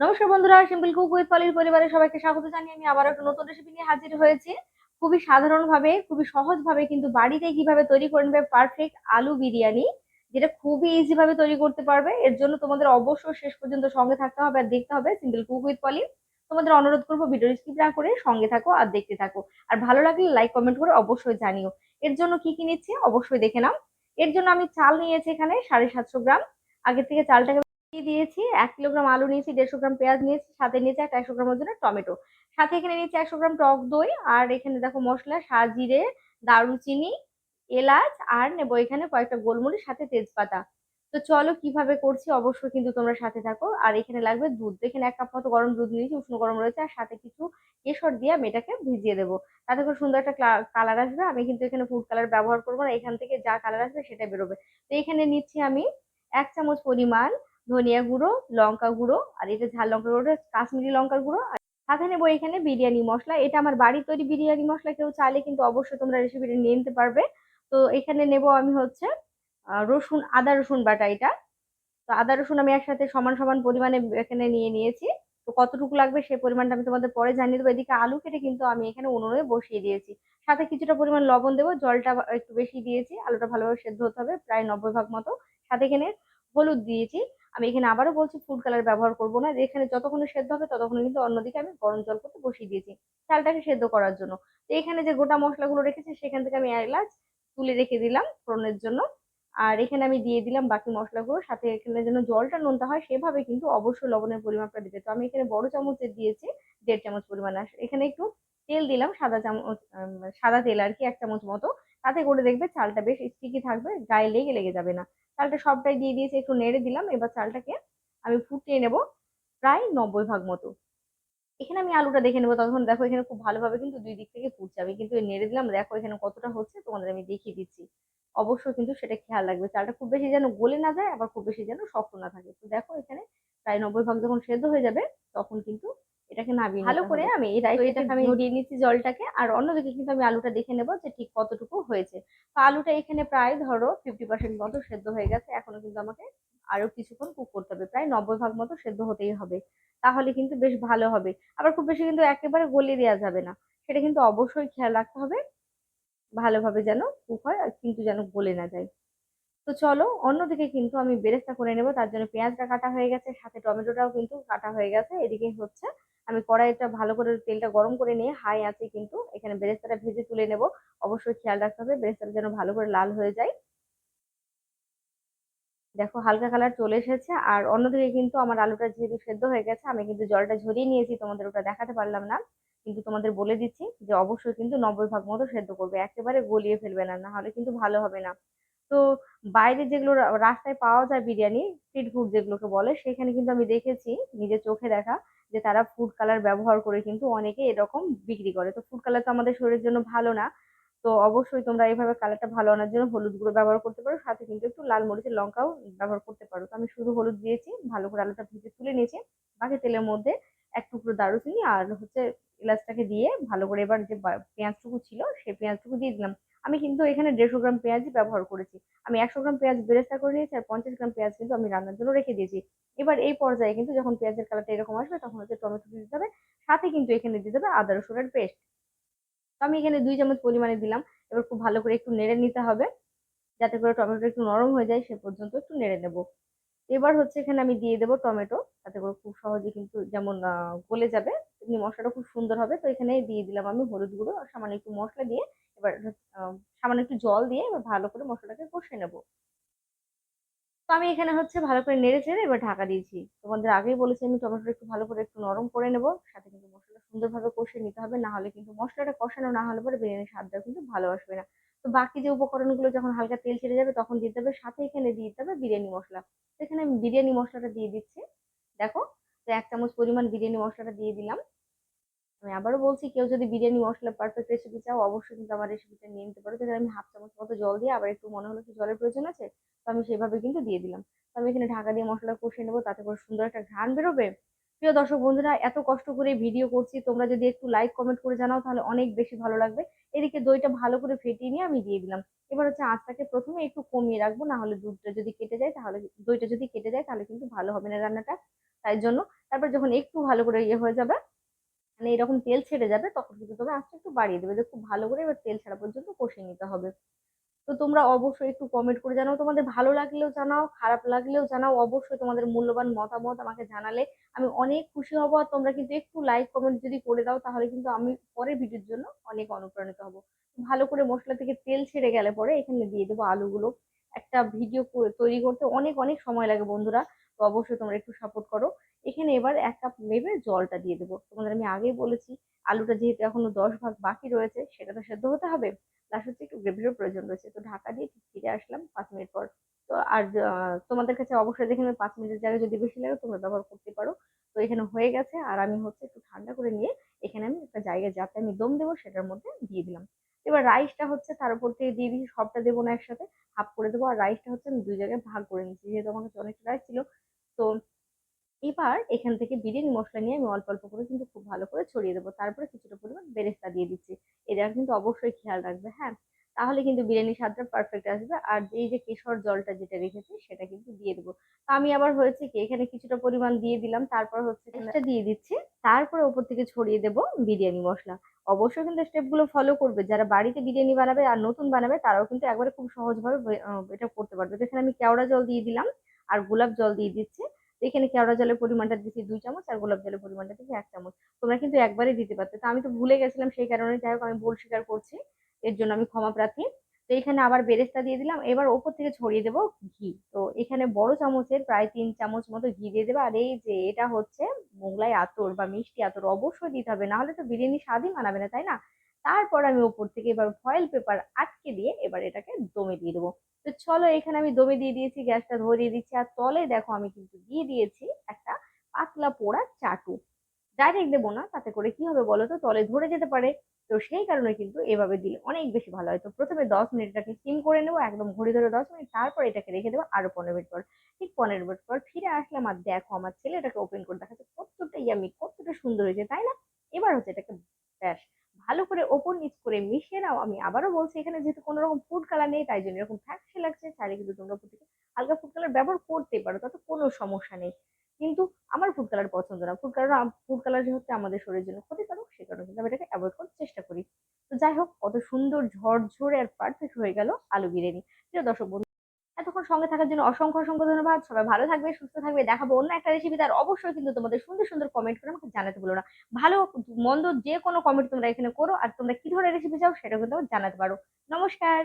নমস্কার বন্ধুরা simple cook with পলির পরিবারের সবাইকে স্বাগত জানিয়ে আমি আবার একটা নতুন রেসিপি নিয়ে হাজির হয়েছি। খুবই সাধারণভাবে, খুবই সহজভাবে কিন্তু বাড়িতে কীভাবে তৈরি করে নেবে পারফেক্ট আলু বিরিয়ানি, যেটা খুবই ইজি ভাবে তৈরি করতে পারবে। এর জন্য তোমাদের অবশ্যই শেষ পর্যন্ত সঙ্গে থাকতে হবে আর দেখতে হবে সিম্পল কুক উইথ পলি তোমাদের অনুরোধ করব ভিডিও স্কিপ না করে সঙ্গে থাকো আর দেখতে থাকো। আর ভালো লাগলে লাইক কমেন্ট করে অবশ্যই জানিও। এর জন্য কি কি নিচ্ছি অবশ্যই দেখে নাও। এর জন্য আমি চাল নিয়েছি এখানে সাড়ে সাতশো গ্রাম। আগে থেকে চালটাকে দিয়ে দিয়েছি, এক কিলোগ্রাম আলু নিয়েছি, দেড়শো গ্রাম পেঁয়াজ নিয়েছি, সাথে নিয়েছি একটা একশো গ্রাম ওজনের টমেটো। সাথে এখানে নিয়েছি একশো গ্রাম টক দই, আর এখানে দেখো মশলা, সাজিরে দারুচিনি এলাচ, আর নেব এখানে কয়েকটা গোলমরিচ, সাথে তেজপাতা। তো চলো কীভাবে করছি অবশ্যই কিন্তু তোমরা সাথে থাকো। আর এখানে লাগবে দুধ। এখানে এক কাপ মতো গরম দুধ নিয়েছি, উষ্ণ গরম রয়েছে, আর সাথে কিছু কেশর দিয়ে আমি এটাকে ভিজিয়ে দেবো। তাতে করে সুন্দর একটা কালার আসবে। আমি কিন্তু এখানে ফুড কালার ব্যবহার করব না। এখান থেকে যা কালার আসবে সেটা বেরোবে। তো এখানে নিচ্ছি আমি এক চামচ পরিমাণ ধনিয়া গুঁড়ো, লঙ্কা গুঁড়ো, আর এটা ঝাল লঙ্কা গুঁড়ো কাশ্মীরি লঙ্কার গুঁড়ো। আর সাথে নেব এখানে বিরিয়ানি মশলা। এটা আমার বাড়ির তৈরি বিরিয়ানি মশলা, কেউ চাইলে কিন্তু অবশ্যই তোমরা রেসিপিটা নিয়ে নিতে পারবে। তো এখানে নেব আমি হচ্ছে রসুন, আদা, রসুন বাটা এটা। তো আদা, রসুন আমি একসাথে সমান সমান পরিমাণে এখানে নিয়ে নিয়েছি। তো কতটুকু লাগবে সেই পরিমাণটা আমি তোমাদের পরে জানিয়ে দেবো। এদিকে আলু কেটে কিন্তু আমি এখানে উনুনে বসিয়ে দিয়েছি। সাথে কিছুটা পরিমাণ লবণ দেবো, জলটা একটু বেশি দিয়েছি। আলুটা ভালোভাবে সেদ্ধ হতে হবে, প্রায় নব্বই ভাগ মতো। সাথে এখানে হলুদ দিয়েছি। আমি এখানে আবারও বলছি ফুড কালার ব্যবহার করব না। এখানে যতক্ষণ সেদ্ধ হবে, ততক্ষণ কিন্তু অন্যদিকে আমি গরম জল করতে বসিয়ে দিয়েছি চালটাকে সেদ্ধ করার জন্য। তো এখানে যে গোটা মশলাগুলো রেখেছি, সেখান থেকে আমি এলাচ তুলে রেখে দিলাম ফোড়নের জন্য। আর এখানে আমি দিয়ে দিলাম বাকি মশলাগুলো, সাথে এখানে যেন জলটা নোনতা হয়, সেভাবে কিন্তু অবশ্যই লবণের পরিমাণটা দিতে তো আমি এখানে বড় চামচের দিয়েছি, দেড় চামচ পরিমাণ। আস এখানে একটু তেল দিলাম সাদা চামচ সাদা তেল আর কি, এক চামচ মতো। তাতে করে দেখবে চালটা বেশ স্টিকি থাকবে, গায়ে লেগে লেগে যাবে না। চালটা সবটাই দিয়ে দিয়েছি, একটু নেড়ে দিলাম। এবার চালটাকে আমি ফুটিয়ে নেব প্রায় নব্বই ভাগ মতো। এখানে আমি আলুটা দেখে নেব। তখন দেখো এখানে খুব ভালোভাবে কিন্তু দুই দিক থেকে ফুটছে। আমি কিন্তু নেড়ে দিলাম, দেখো এখানে কতটা হচ্ছে, তোমাদের আমি দেখিয়ে দিচ্ছি। অবশ্যই কিন্তু সেটা খেয়াল রাখবে। চালটা খুব বেশি যেন গলে না যায়, আবার খুব বেশি যেন শক্ত না থাকে। তো দেখো এখানে প্রায় নব্বই ভাগ যখন সেদ্ধ হয়ে যাবে, তখন কিন্তু এটাকে নামিয়ে ভালো করে আমি এই রাইসটাকে আমি দিয়ে নিচ্ছি জলটাকে আর অন্যদিকে কিন্তু আমি আলুটা দেখে নেব যে ঠিক কতটুকু হয়েছে। তো আলুটা এখানে প্রায় ধরো ফিফটি পার্সেন্ট মতো সেদ্ধ হয়ে গেছে এখনও কিন্তু আমাকে আরও কিছুক্ষণ কুক করতে হবে প্রায় নব্বই ভাগ মতো সেদ্ধ হতেই হবে। তাহলে কিন্তু বেশ ভালো হবে। আবার খুব বেশি কিন্তু একেবারে গলিয়ে দেওয়া যাবে না। সেটা কিন্তু অবশ্যই খেয়াল রাখতে হবে ভালোভাবে যেন কুক হয় আর কিন্তু যেন গলে না যায়। তো চলো, অন্যদিকে কিন্তু আমি বেরেস্তা করে নেব। তার জন্য পেঁয়াজটা কাটা হয়ে গেছে, সাথে টমেটোটাও কিন্তু কাটা হয়ে গেছে। এদিকে হচ্ছে, আমি কড়াইটা ভালো করে তেলটা গরম করে নিয়ে, হাই আছে কিন্তু, এখানে বেরেস্তাটা ভেজে তুলে নেব। অবশ্যই খেয়াল রাখতে হবে, বেরেস্তাটা যেন ভালো করে লাল হয়ে যায়। দেখো, হালকা কালার চলে এসেছে। আর অন্যদিকে কিন্তু আমার আলুটা যেহেতু সেদ্ধ হয়ে গেছে, আমি কিন্তু জলটা ঝরিয়ে নিয়েছি, তোমাদের ওটা দেখাতে পারলাম না। কিন্তু তোমাদের বলে দিচ্ছি যে, অবশ্যই কিন্তু নব্বই ভাগ মতো সেদ্ধ করবে, একেবারে গলিয়ে ফেলবে না না হলে কিন্তু ভালো হবে না। তো বাইরে যেগুলো রাস্তায় পাওয়া যায় বিরিয়ানি স্ট্রিট ফুড যেগুলোকে বলে, সেখানে কিন্তু আমি দেখেছি, নিজের চোখে দেখা, যে তারা ফুড কালার ব্যবহার করে কিন্তু অনেকে এরকম বিক্রি করে। তো ফুড কালার তো আমাদের শরীরের জন্য ভালো না। তো অবশ্যই তোমরা এইভাবে কালারটা ভালো আনার জন্য হলুদ গুঁড়ো ব্যবহার করতে পারো, সাথে কিন্তু একটু লাল মরিচের লঙ্কাও ব্যবহার করতে পারো। তো আমি শুধু হলুদ দিয়েছি, ভালো করে আলুটা ভেজে তুলে নিয়েছি। বাকি তেলের মধ্যে এক টুকরো দারুচিনি আর হচ্ছে এলাচটাকে দিয়ে ভালো করে এবার যে পেঁয়াজটুকু ছিল, সেই পেঁয়াজটুকু দিয়ে দিলাম। আমি কিন্তু এখানে দেড়শো গ্রাম পেঁয়াজই ব্যবহার করেছি। আমি একশো গ্রাম পেঁয়াজ বেরেস্তা করে নিয়েছি আর পঞ্চাশ গ্রাম পেঁয়াজ কিন্তু আমি রান্নার জন্য রেখে দিয়েছি। এবার এই পর্যায়ে কিন্তু যখন পেঁয়াজের কালারটা এরকম আসবে, তখন হচ্ছে টমেটো দিতে হবে, সাথে কিন্তু এখানে দিতে হবে আদা রসুনের পেস্ট। তো আমি এখানে দুই চামচ পরিমাণে দিলাম। এবার খুব ভালো করে একটু নেড়ে নিতে হবে, যাতে করে টমেটো একটু নরম হয়ে যায়, সে পর্যন্ত একটু নেড়ে নেব। এবার হচ্ছে এখানে আমি দিয়ে দেবো টমেটো তাতে করে খুব সহজে কিন্তু যেমন গলে যাবে, তেমনি মশলাটা খুব সুন্দর হবে। তো এখানে দিয়ে দিলাম আমি হলুদ গুঁড়ো আর সামান্য একটু মশলা দিয়ে এবার সামান্য একটু জল দিয়ে এবার ভালো করে মশলাটাকে কষে নেব। তো আমি এখানে হচ্ছে ভালো করে নেড়ে চেড়ে এবার ঢাকা দিয়েছি। তোমাদের আগেই বলেছি আমি টমেটোটা একটু ভালো করে একটু নরম করে নেব, সাথে কিন্তু মশলাটা সুন্দরভাবে কষে নিতে হবে, না হলে কিন্তু মশলাটা কষানো না হলে পরে বিরিয়ানির স্বাদটা কিন্তু ভালো আসবে না। তো বাকি যে উপকরণগুলো যখন হালকা তেল ছেড়ে যাবে তখন দিতে হবে, সাথে এখানে দিয়ে দিতে হবে বিরিয়ানি মশলা। এখানে আমি বিরিয়ানি মশলাটা দিয়ে দিচ্ছি। দেখো, তো এক চামচ পরিমাণ বিরিয়ানি মশলাটা দিয়ে দিলাম। আমি আবারও বলছি, কেউ যদি বিরিয়ানি মশলা পারফেক্ট রেসিপি চাও, অবশ্যই কিন্তু আমার রেসিপিটা নিয়ে নিতে পারো। তাহলে আমি হাফ চামচ মতো জল দিয়ে আবার একটু মনে হলো কি জলের প্রয়োজন আছে, তো আমি সেভাবে কিন্তু দিয়ে দিলাম। তো আমি এখানে ঢাকা দিয়ে মশলা কষিয়ে নেব, তাতে করে সুন্দর একটা ঘ্রাণ বেরোবে। প্রিয় দর্শক বন্ধুরা, এত কষ্ট করে ভিডিও করছি, তোমরা যদি একটু লাইক কমেন্ট করে জানাও, তাহলে অনেক বেশি ভালো লাগবে। এদিকে দইটা ভালো করে ফেটিয়ে নিয়ে আমি দিয়ে দিলাম। এবার হচ্ছে আঁচটাকে প্রথমে একটু কমিয়ে রাখব, না হলে দুধটা যদি কেটে যায়, তাহলে দইটা যদি কেটে যায়, তাহলে কিন্তু ভালো হবে না রান্নাটা। তাই জন্য তারপর যখন একটু ভালো করে ইয়ে হয়ে যাবে মানে এরকম তেল ছেড়ে যাবে, তখন কিন্তু তোমরা আঁচটা একটু বাড়িয়ে দেবে। যে খুব ভালো করে এবার তেল ছাড়া পর্যন্ত কষিয়ে নিতে হবে। তো তোমরা অবশ্যই একটু কমেন্ট করে জানাও। তোমাদের ভালো লাগলেও জানাও, খারাপ লাগলেও জানাও। অবশ্যই তোমাদের মূল্যবান মতামত আমাকে জানালে আমি অনেক খুশি হব। আর তোমরা কিন্তু একটু লাইক কমেন্ট যদি করে দাও, তাহলে কিন্তু আমি পরের ভিডিওর জন্য অনেক অনুপ্রাণিত হব। ভালো করে মশলা থেকে তেল ছেড়ে গেলে পরে এখানে দিয়ে দেবো আলুগুলো। একটা ভিডিও তৈরি করতে অনেক অনেক সময় লাগে বন্ধুরা। তো অবশ্যই তোমরা একটু সাপোর্ট করো। এখানে এবার এক কাপ মেপে জলটা দিয়ে দেবো। তোমাদের আমি আগেই বলেছি, আলুটা যেহেতু এখনও দশ ভাগ বাকি রয়েছে সেটা তো সেদ্ধ হতে হবে। প্লাস হচ্ছে একটু গ্রেভিরও প্রয়োজন রয়েছে। তো ঢাকা দিয়ে ফিরে আসলাম পাঁচ মিনিট পর। তো আর তোমাদের কাছে অবশ্যই দেখে নেবে, পাঁচ মিনিটের জায়গায় যদি বেশি লাগে, তোমরা ব্যবহার করতে পারো। তো এখানে হয়ে গেছে, আর আমি হচ্ছে একটু ঠান্ডা করে নিয়ে, এখানে আমি একটা জায়গায় যাতে আমি দম দেবো, সেটার মধ্যে দিয়ে দিলাম। এবার রাইসটা হচ্ছে তার উপর থেকে দিয়ে দিয়েছি সবটা দেবো না একসাথে হাফ করে দেবো, আর রাইসটা হচ্ছে আমি দুই জায়গায় ভাগ করে নিচ্ছি, যেহেতু আমার কাছে অনেকটা রাইস ছিল। তো এবার এখান থেকে বিরিয়ানি মশলা নিয়ে আমি অল্প অল্প করে কিন্তু খুব ভালো করে ছড়িয়ে দেবো, তারপরে কিছুটা পরিমাণ বেরেস্তা দিয়ে দিচ্ছি। এটা কিন্তু অবশ্যই খেয়াল রাখবে হ্যাঁ? তাহলে কিন্তু বিরিয়ানির স্বাদটা পারফেক্ট আসবে। আর এই যে কেশর জলটা যেটা রেখেছি, সেটা কিন্তু দিয়ে দেবো। তো আমি আবার হয়েছে কি, এখানে কিছুটা পরিমাণ দিয়ে দিলাম। তারপর হচ্ছে এটা দিয়ে দিচ্ছি। তারপরে ওপর থেকে ছড়িয়ে দেবো বিরিয়ানি মশলা। অবশ্যই কিন্তু স্টেপগুলো ফলো করবে। যারা বাড়িতে বিরিয়ানি বানাবে আর নতুন বানাবে, তারাও কিন্তু একবারে খুব সহজভাবে এটা করতে পারবে। এখানে আমি কেওড়া জল দিয়ে দিলাম, আর গোলাপ জল দিয়ে দিচ্ছি। এখানে কেওড়া জলের পরিমাণটা দিচ্ছি দুই চামচ আর গোলাপ জলের পরিমাণটা দিচ্ছি এক চামচ। তোমরা কিন্তু একবারে দিতে পারতে। তো আমি তো ভুলে গেছিলাম সেই কারণে। যাই হোক, আমি ভুল স্বীকার করছি। এর জন্য আমি ক্ষমা প্রার্থী। তো এখানে আবার বেরেস্তা দিয়ে দিলাম। এবার ওপর থেকে ছড়িয়ে দেবো ঘি। তো এখানে বড় চামচের প্রায় তিন চামচ মতো ঘি দিয়ে দেবো। আর এই যে, এটা হচ্ছে মোগলাই আতর বা মিষ্টি আতর। অবশ্যই দিতে হবে। নাহলে তো বিরিয়ানি স্বাদই মানাবে না, তাই না? তারপর আমি ওপর থেকে এবার ফয়েল পেপার আটকে দিয়ে এবার এটাকে দমে দিয়ে দেবো। তো চলো এখানে আমি দমে দিয়ে দিয়েছি, গ্যাসটা ধরিয়ে দিচ্ছি। আর তলে দেখো আমি কিন্তু দিয়ে দিয়েছি একটা পাতলা পোড়া চাটু। ডাইরেক্ট দেবো না, তাতে করে কি হবে বলো তো? তলে ধরে যেতে পারে। তো সেই কারণে কিন্তু এভাবে দিলে অনেক বেশি ভালো হয়। তো প্রথমে দশ মিনিট এটাকে স্টিম করে নেব, একদম ঘড়ি ধরে দশ মিনিট। তারপর এটাকে রেখে দেবো আরও পনেরো মিনিট পর। ঠিক পনেরো মিনিট পর ফিরে আসলাম। আর দেখো আমার ছেলে এটাকে ওপেন করে দেখাচ্ছে, কতটা ইয়ামি কতটা সুন্দর হয়েছে, তাই না? এবার হচ্ছে এটাকে ভালো করে ওপর নিচ করে মিশিয়ে নাও। আমি আবারও বলছি, এখানে যেহেতু কোনো রকম ফুড কালার নেই, তাই জন্য এরকম ফ্যাক্সি লাগছে, চাইলে কিন্তু তোমরা থেকে হালকা ফুড কালার ব্যবহার করতে পারো, তাতে কোনো সমস্যা নেই। কিন্তু আমার ফুড কালার পছন্দ না। ফুড কালার ফুড কালার হচ্ছে আমাদের শরীরের জন্য ক্ষতিকারক, সে কারণে কিন্তু আমি এটাকে অ্যাভয়েড করার চেষ্টা করি। তো যাই হোক, কত সুন্দর ঝরঝরে আর পারফেক্ট হয়ে গেল আলু বিরিয়ানি। প্রিয় দর্শক এতক্ষণ সঙ্গে থাকার জন্য অসংখ্য অসংখ্য ধন্যবাদ। সবাই ভালো থাকবে, সুস্থ থাকবে দেখাবো অন্য একটা রেসিপি তার অবশ্যই কিন্তু তোমাদের সুন্দর সুন্দর কমেন্ট করে আমাকে জানাতে বলো না। ভালো, মন্দ যে কোনো কমেন্ট তোমরা এখানে করো, আর তোমরা কি ধরনের রেসিপি চাও সেটা কিন্তু জানাতে পারো। নমস্কার!